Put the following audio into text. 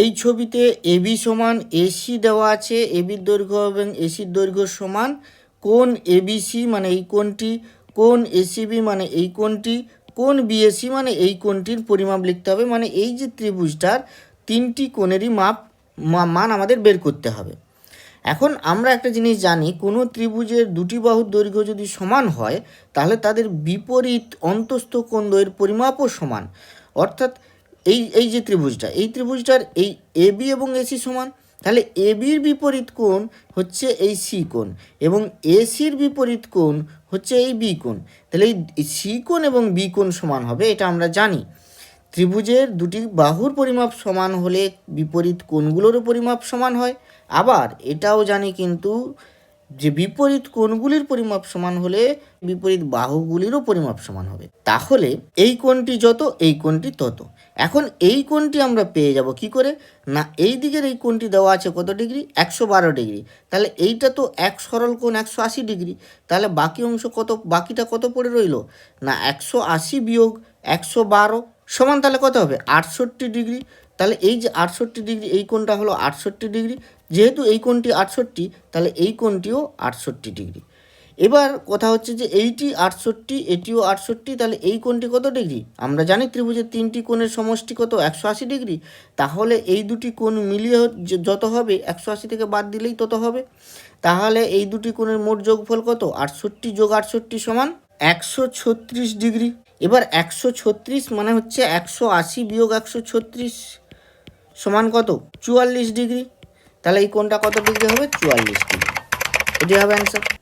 এই ছবিতে এবি সমান এসি দেওয়া আছে এবির দৈর্ঘ্য এবং এসির দৈর্ঘ্য সমান কোন এবিসি মানে এই কোণটি কোন এসিবি মানে এই কোণটি কোন বিএসি মানে এই কোণটির পরিমাপ লিখতে হবে মানে এই যে ত্রিভুজটার তিনটি কোণেরই মাপ মান আমাদের বের করতে হবে। এখন আমরা একটা জিনিস জানি, কোনো ত্রিভুজের দুটি বাহুর দৈর্ঘ্য যদি সমান হয়, তাহলে তাদের বিপরীত অন্তস্থ কোণ দ্বয়ের পরিমাপও সমান। অর্থাৎ এই এই যে ত্রিভুজটা, এই ত্রিভুজটার এই এবি এবং এসি সমান, তাহলে এবির বিপরীত কোণ হচ্ছে এই সি কোণ এবং এসির বিপরীত কোণ হচ্ছে এই বি কোণ। তাহলে এই সি কোণ এবং বি কোণ সমান হবে, এটা আমরা জানি। ত্রিভুজের দুটি বাহুর পরিমাপ সমান হলে বিপরীত কোণগুলোরও পরিমাপ সমান হয়। আবার এটাও জানি কিন্তু যে বিপরীত কোণগুলির পরিমাপ সমান হলে বিপরীত বাহুগুলিরও পরিমাপ সমান হবে। তাহলে এই কোণটি যত, এই কোণটি তত। এখন এই কোণটি আমরা পেয়ে যাব কি করে? না, এই দিকের এই কোণটি দেওয়া আছে কত ডিগ্রি? একশো বারো ডিগ্রি। তাহলে এইটা তো এক সরল কোণ, একশো আশি ডিগ্রি। তাহলে বাকি অংশ কত, বাকিটা কত পড়ে রইল? না, একশো আশি বিয়োগ একশো বারো সমান তাহলে কত হবে? আটষট্টি ডিগ্রি। তাহলে এই যে আটষট্টি ডিগ্রি, এই কোণটা হলো আটষট্টি ডিগ্রি। যেহেতু এই কোণটি আটষট্টি, তাহলে এই কোণটিও আটষট্টি ডিগ্রি। এবার কথা হচ্ছে যে এইটি আটষট্টি, এটিও আটষট্টি, তাহলে এই কোণটি কত ডিগ্রি? আমরা জানি ত্রিভুজের তিনটি কোণের সমষ্টি কত? একশো আশি ডিগ্রি। তাহলে এই দুটি কোণ মিলিয়ে যত হবে, একশো আশি থেকে বাদ দিলেই তত হবে। তাহলে এই দুটি কোণের মোট যোগফল কত? আটষট্টি যোগ আটষট্টি সমান একশো ছত্রিশ ডিগ্রি। এবার একশো ছত্রিশ মানে হচ্ছে একশো আশি বিয়োগ একশো ছত্রিশ সমান কত? চুয়াল্লিশ ডিগ্রি। তাহলে এই কোনটা কত ডিগ্রি হবে? চুয়াল্লিশ ডিগ্রি। এটি হবে অ্যান্সার